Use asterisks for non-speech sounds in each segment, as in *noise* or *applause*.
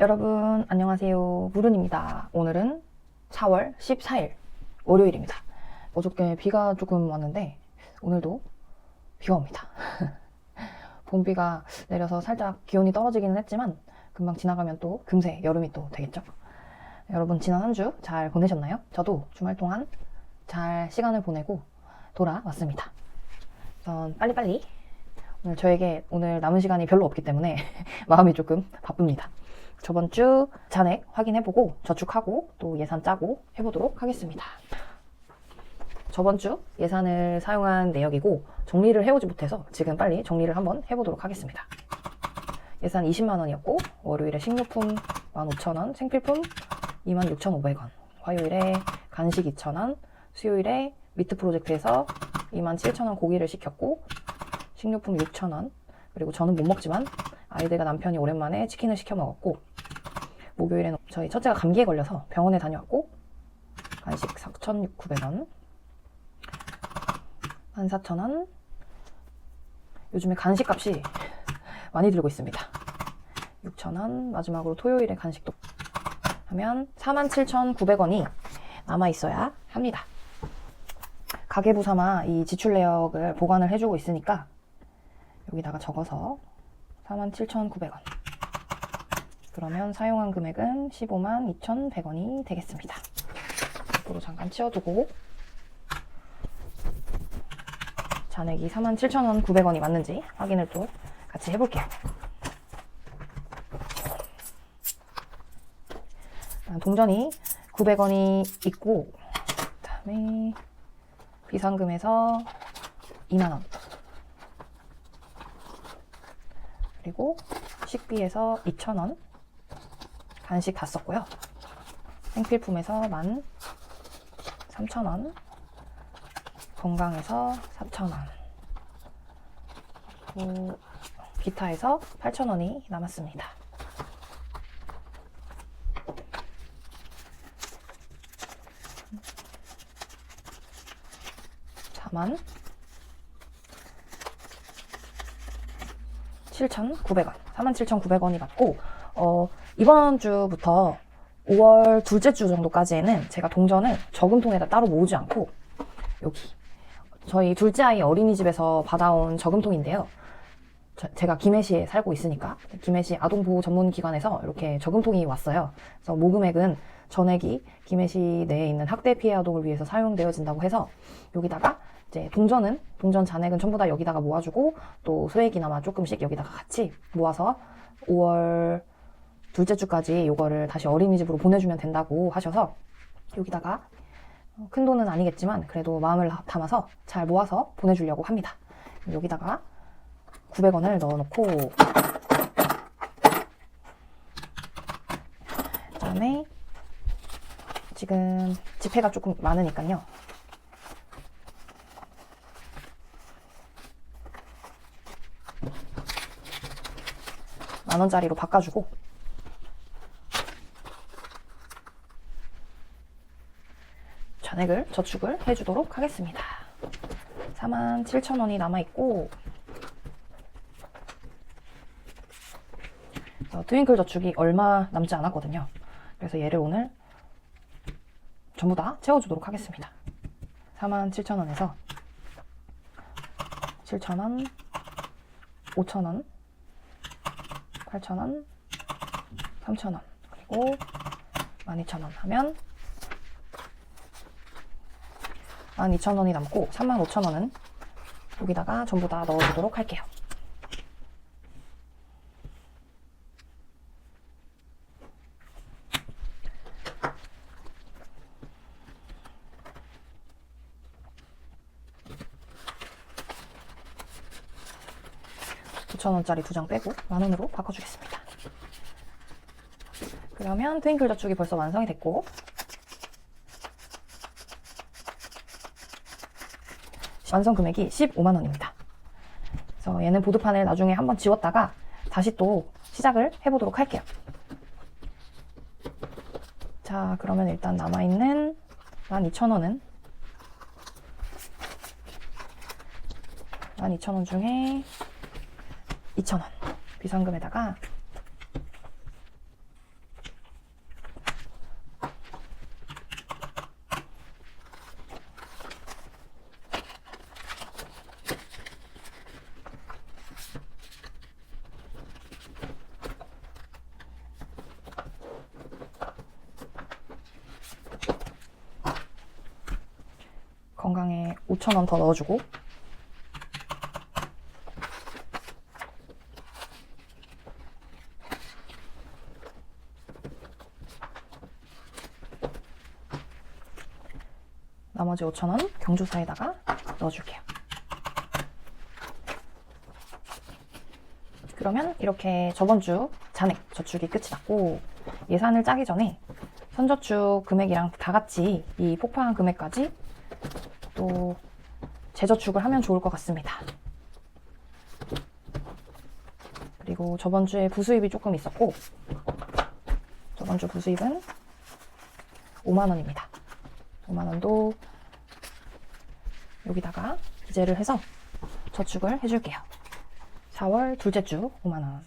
여러분 안녕하세요. 무른입니다. 오늘은 4월 14일 월요일입니다. 어저께 비가 조금 왔는데 오늘도 비가 옵니다. *laughs* 봄비가 내려서 살짝 기온이 떨어지기는 했지만 금방 지나가면 또 금세 여름이 또 되겠죠. 여러분 지난 한 주 잘 보내셨나요? 저도 주말 동안 잘 시간을 보내고 돌아왔습니다. 전 빨리빨리. 오늘 저에게 오늘 남은 시간이 별로 없기 때문에 *laughs* 마음이 조금 바쁩니다 저번 주 잔액 확인해보고 저축하고 또 예산 짜고 해보도록 하겠습니다. 저번 주 예산을 사용한 내역이고 정리를 해오지 못해서 지금 빨리 정리를 한번 해보도록 하겠습니다. 예산 20만 원이었고 월요일에 식료품 15,000원, 생필품 26,500원, 화요일에 간식 2,000원, 수요일에 미트 프로젝트에서 27,000원 고기를 시켰고 식료품 6,000원, 그리고 저는 못 먹지만 아이들과 남편이 오랜만에 치킨을 시켜 먹었고 목요일에는 저희 첫째가 감기에 걸려서 병원에 다녀왔고 간식 4,900원 14,000원. 요즘에 간식 값이 많이 들고 있습니다. 6,000원. 마지막으로 토요일에 간식도 하면 47,900원이 남아 있어야 합니다. 가계부 삼아 이 지출 내역을 보관을 해주고 있으니까 여기다가 적어서 47,900원. 그러면 사용한 금액은 15만 2,100원이 되겠습니다. 앞으로 잠깐 치워두고 잔액이 47,000원 900원이 맞는지 확인을 또 같이 해볼게요. 동전이 900원이 있고 그다음에 비상금에서 2만 원 그리고 식비에서 2,000원 간식 다 썼고요. 생필품에서 13,000원 건강에서 4,000원 그리고 기타에서 8,000원이 남았습니다. 다만 7,900원, 47,900원이 맞고, 어, 이번 주부터 5월 둘째 주 정도까지에는 제가 동전을 저금통에다 따로 모으지 않고, 여기, 저희 둘째 아이 어린이집에서 받아온 저금통인데요. 저- 제가 김해시에 살고 있으니까, 김해시 아동보호 전문기관에서 이렇게 저금통이 왔어요. 그래서 모금액은 전액이 김해시 내에 있는 학대 피해 아동을 위해서 사용되어진다고 해서, 여기다가 이제 동전은 동전 잔액은 전부 다 여기다가 모아주고 또 소액이나마 조금씩 여기다가 같이 모아서 5월 둘째 주까지 이거를 다시 어린이집으로 보내주면 된다고 하셔서 여기다가 어, 큰 돈은 아니겠지만 그래도 마음을 담아서 잘 모아서 보내주려고 합니다. 여기다가 900원을 넣어놓고 그다음에 지금 지폐가 조금 많으니까요. 만 원짜리로 바꿔주고 잔액을 저축을 해주도록 하겠습니다. 47,000원이 남아있고 어, 트윙클 저축이 얼마 남지 않았거든요. 그래서 얘를 오늘 전부 다 채워주도록 하겠습니다. 47,000원에서 7,000원, 5,000원, 8,000원, 3,000원, 그리고 12,000원 하면 12,000원이 남고 35,000원은 여기다가 전부 다 넣어주도록 할게요. (9,000원짜리) 두 장 빼고 만원으로 바꿔주겠습니다. 그러면 트윙클 저축이 벌써 완성이 됐고 완성 금액이 15만 원입니다. 그래서 얘는 보드판을 나중에 한번 지웠다가 다시 또 시작을 해보도록 할게요. 자, 그러면 일단 남아있는 12,000원은 12,000원 중에 2,000원 비상금에다가 건강에 5,000원 더 넣어주고 나머지 5,000원 경조사에다가 넣어줄게요. 그러면 이렇게 저번 주 잔액 저축이 끝이 났고 예산을 짜기 전에 선저축 금액이랑 다 같이 이 폭파한 금액까지 또 재저축을 하면 좋을 것 같습니다. 그리고 저번 주에 부수입이 조금 있었고 저번 주 부수입은 5만 원입니다. 5만 원도 여기다가 기재를 해서 저축을 해줄게요. 4월 둘째 주 5만 원.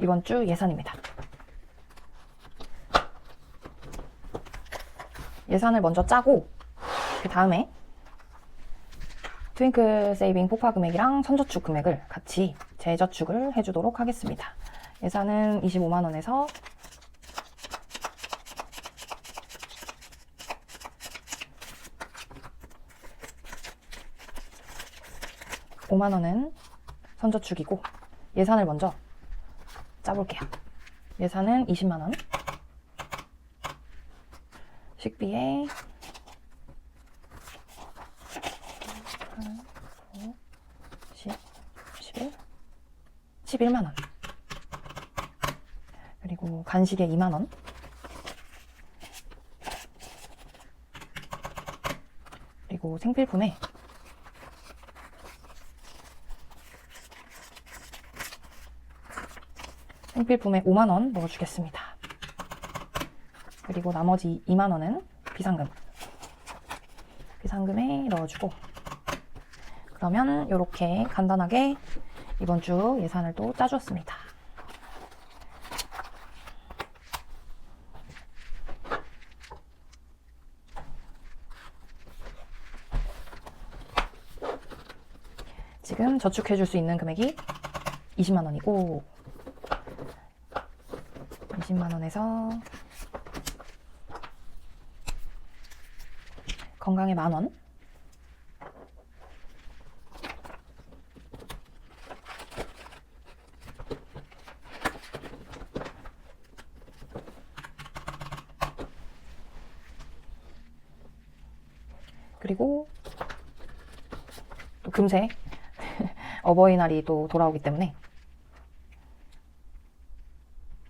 이번 주 예산입니다. 예산을 먼저 짜고 그 다음에 트윙클 세이빙 폭파 금액이랑 선저축 금액을 같이 재저축을 해주도록 하겠습니다. 예산은 25만 원에서 오만 원은 선저축이고 예산을 먼저 짜볼게요. 예산은 20만 원. 식비에 10, 11, 11만 원. 그리고 간식에 2만 원. 그리고 생필품에 생필품에 5만 원 넣어주겠습니다. 그리고 나머지 2만 원은 비상금. 비상금에 넣어주고 그러면 이렇게 간단하게 이번 주 예산을 또 짜줬습니다. 지금 저축해 줄 수 있는 금액이 20만 원이고 20만 원에서 건강에 만 원. 그리고 또 금세 *laughs* 어버이날이 또 돌아오기 때문에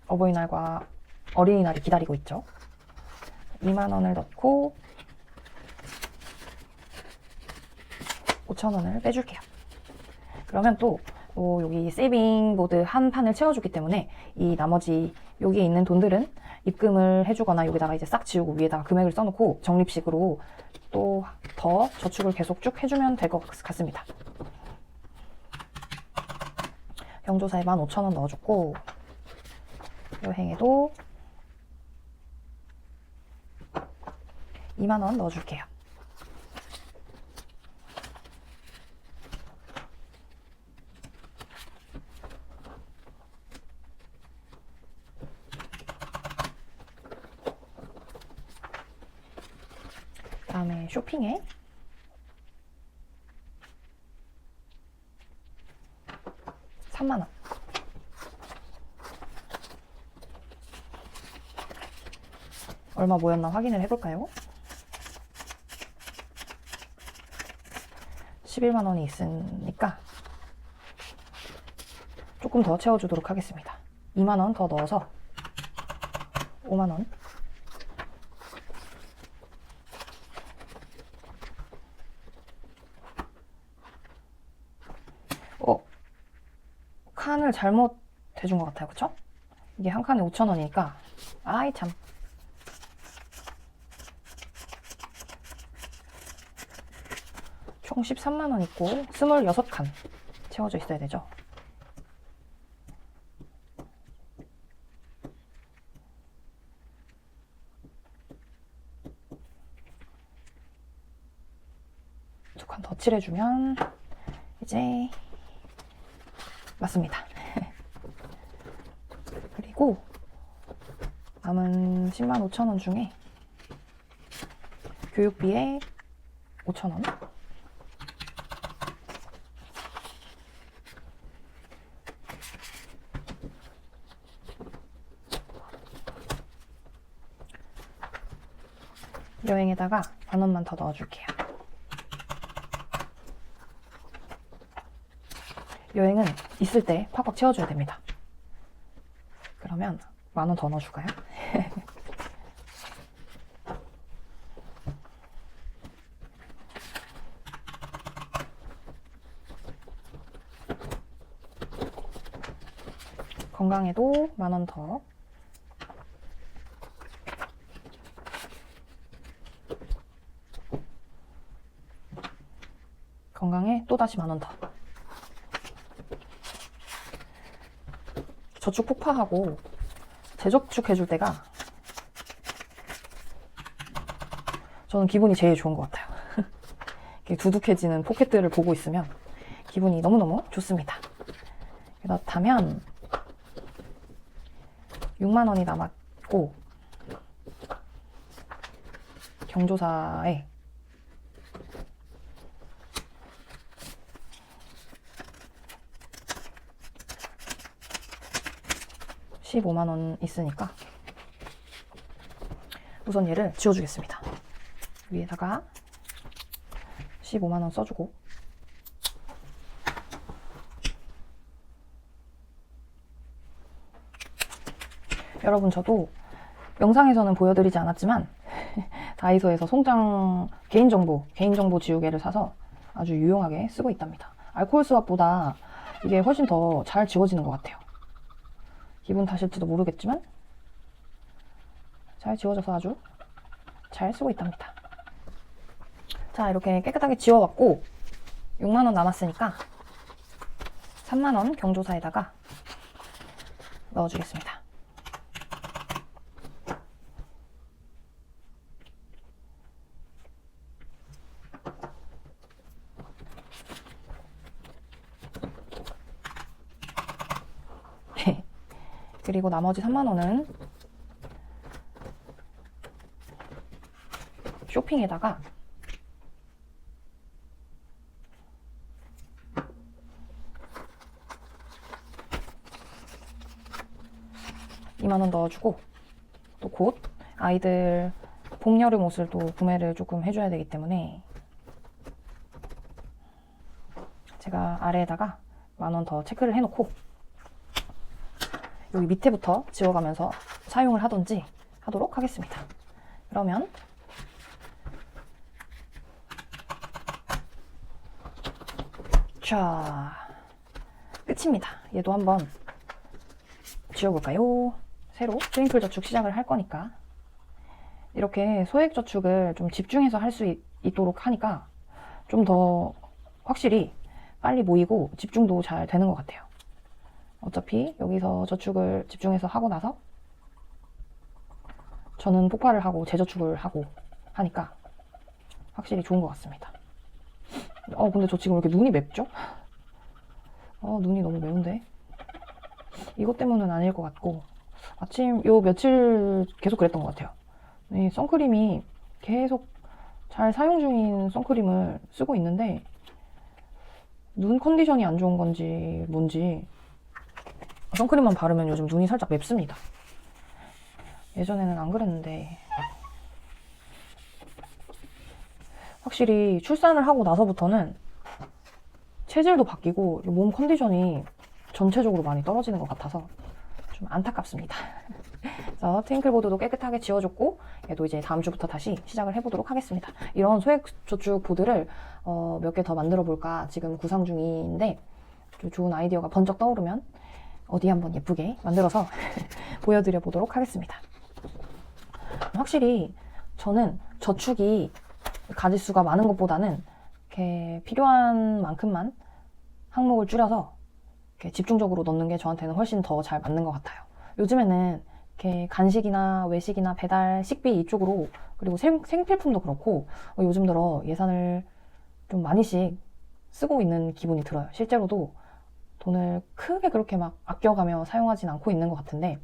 어버이날과 어린이날이 기다리고 있죠. 2만 원을 넣고 5천 원을 빼줄게요. 그러면 또 어, 여기 세이빙 보드 한 판을 채워주기 때문에 이 나머지 여기에 있는 돈들은 입금을 해주거나 여기다가 이제 싹 지우고 위에다가 금액을 써놓고 적립식으로 또 더 저축을 계속 쭉 해주면 될 것 같습니다. 경조사에 15,000원 넣어줬고 여행에도 2만원 넣어줄게요. 다음에 쇼 핑에 삼만원 얼마 모였나 확인을 해볼까요? 11만 원이 있으니까 조금 더 채워주도록 하겠습니다. 2만 원 더 넣어서 5만 원. 칸을 잘못 대준 것 같아요. 그쵸? 이게 한 칸에 5,000원이니까. 아이, 참. 총 13만원 있고, 26칸 채워져 있어야 되죠. 두 칸 더 칠해주면, 이제, 맞습니다. 그리고 남은 10만 5천 원 중에 교육비에 5천 원. 여행에다가 만 원만 더 넣어줄게요. 여행은 있을 때 팍팍 채워줘야 됩니다. 그러면 만 원 더 넣어줄까요? *laughs* 건강에도 만 원 더. 건강에 또 다시 만 원 더. 저축 폭파하고 재저축 해줄 때가 저는 기분이 제일 좋은 것 같아요. *laughs* 두둑해지는 포켓들을 보고 있으면 기분이 너무너무 좋습니다. 그렇다면 6만 원이 남았고 경조사에 (15만 원) 있으니까 우선 얘를 지워주겠습니다 위에다가 15만 원 써주고 여러분 저도 영상에서는 보여드리지 않았지만 *laughs* 다이소에서 송장 개인정보 개인정보 지우개를 사서 아주 유용하게 쓰고 있답니다. 알코올 스왑보다 이게 훨씬 더 잘 지워지는 것 같아요. 기분 탓일지도 모르겠지만 잘 지워져서 아주 잘 쓰고 있답니다. 자 이렇게 깨끗하게 지워왔고 6만원 남았으니까 3만원 경조사에다가 넣어주겠습니다. 그리고 나머지 3만 원은 쇼핑에다가 이만원 넣어주고 또 곧 아이들 봄, 여름 옷을 또 구매를 조금 해줘야 되기 때문에 제가 아래에다가 만 원 더 체크를 해놓고 여기 밑에부터 지워가면서 사용을 하던지 하도록 하겠습니다. 그러면 자 끝입니다. 얘도 한번 지워볼까요? 새로 트윙클 저축 시작을 할 거니까 이렇게 소액 저축을 좀 집중해서 할 수 있도록 하니까 좀 더 확실히 빨리 모이고 집중도 잘 되는 것 같아요. 어차피 여기서 저축을 집중해서 하고 나서 저는 폭발을 하고 재저축을 하고 하니까 확실히 좋은 것 같습니다. 어, 근데 저 지금 왜 이렇게 눈이 맵죠? 어, 눈이 너무 매운데? 이것 때문은 아닐 것 같고, 아침, 요 며칠 계속 그랬던 것 같아요. 이 선크림이 계속 잘 사용 중인 선크림을 쓰고 있는데, 눈 컨디션이 안 좋은 건지 뭔지 선크림만 바르면 요즘 눈이 살짝 맵습니다. 예전에는 안 그랬는데 확실히 출산을 하고 나서부터는 체질도 바뀌고 몸 컨디션이 전체적으로 많이 떨어지는 것 같아서 좀 안타깝습니다. *laughs* 그래서 트윙클보드도 깨끗하게 지워줬고 얘도 이제 다음 주부터 다시 시작을 해보도록 하겠습니다. 이런 소액 저축 보드를 어, 몇 개 더 만들어 볼까 지금 구상 중인데 좀 좋은 아이디어가 번쩍 떠오르면 어디 한번 예쁘게 만들어서 *laughs* 보여드려 보도록 하겠습니다. 확실히 저는 저축이 가지수가 많은 것보다는 이렇게 필요한 만큼만 항목을 줄여서 이렇게 집중적으로 넣는 게 저한테는 훨씬 더 잘 맞는 것 같아요. 요즘에는 이렇게 간식이나 외식이나 배달, 식비 이쪽으로 그리고 생, 생필품도 그렇고 어, 요즘 들어 예산을 좀 많이씩 쓰고 있는 기분이 들어요. 실제로도 돈을 크게 그렇게 막 아껴가며 사용하진 않고 있는 것 같은데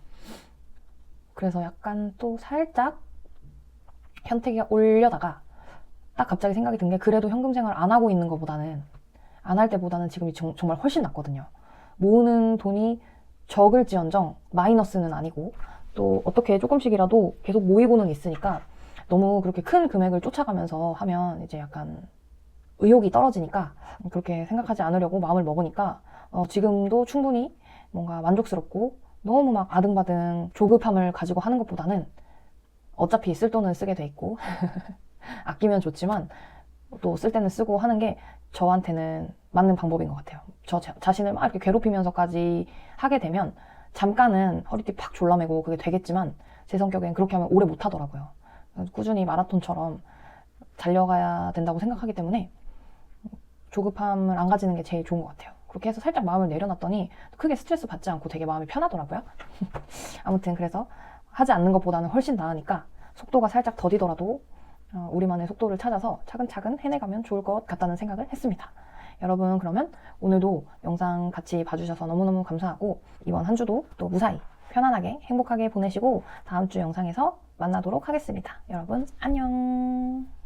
그래서 약간 또 살짝 현택이가 올려다가 딱 갑자기 생각이 든 게 그래도 현금 생활 안 하고 있는 것보다는 안 할 때보다는 지금이 정, 정말 훨씬 낫거든요. 모으는 돈이 적을지언정 마이너스는 아니고 또 어떻게 조금씩이라도 계속 모이고는 있으니까 너무 그렇게 큰 금액을 쫓아가면서 하면 이제 약간 의욕이 떨어지니까 그렇게 생각하지 않으려고 마음을 먹으니까 어, 지금도 충분히 뭔가 만족스럽고 너무 막 아등바등 조급함을 가지고 하는 것보다는 어차피 쓸 돈은 쓰게 돼 있고 *laughs* 아끼면 좋지만 또 쓸 때는 쓰고 하는 게 저한테는 맞는 방법인 것 같아요. 저 자- 자신을 막 이렇게 괴롭히면서까지 하게 되면 잠깐은 허리띠 팍 졸라매고 그게 되겠지만 제 성격엔 그렇게 하면 오래 못 하더라고요. 꾸준히 마라톤처럼 달려가야 된다고 생각하기 때문에 조급함을 안 가지는 게 제일 좋은 것 같아요. 그렇게 해서 살짝 마음을 내려놨더니 크게 스트레스 받지 않고 되게 마음이 편하더라고요. *laughs* 아무튼 그래서 하지 않는 것보다는 훨씬 나으니까 속도가 살짝 더디더라도 어, 우리만의 속도를 찾아서 차근차근 해내가면 좋을 것 같다는 생각을 했습니다. 여러분 그러면 오늘도 영상 같이 봐주셔서 너무너무 감사하고 이번 한 주도 또 무사히 편안하게 행복하게 보내시고 다음 주 영상에서 만나도록 하겠습니다. 여러분 안녕.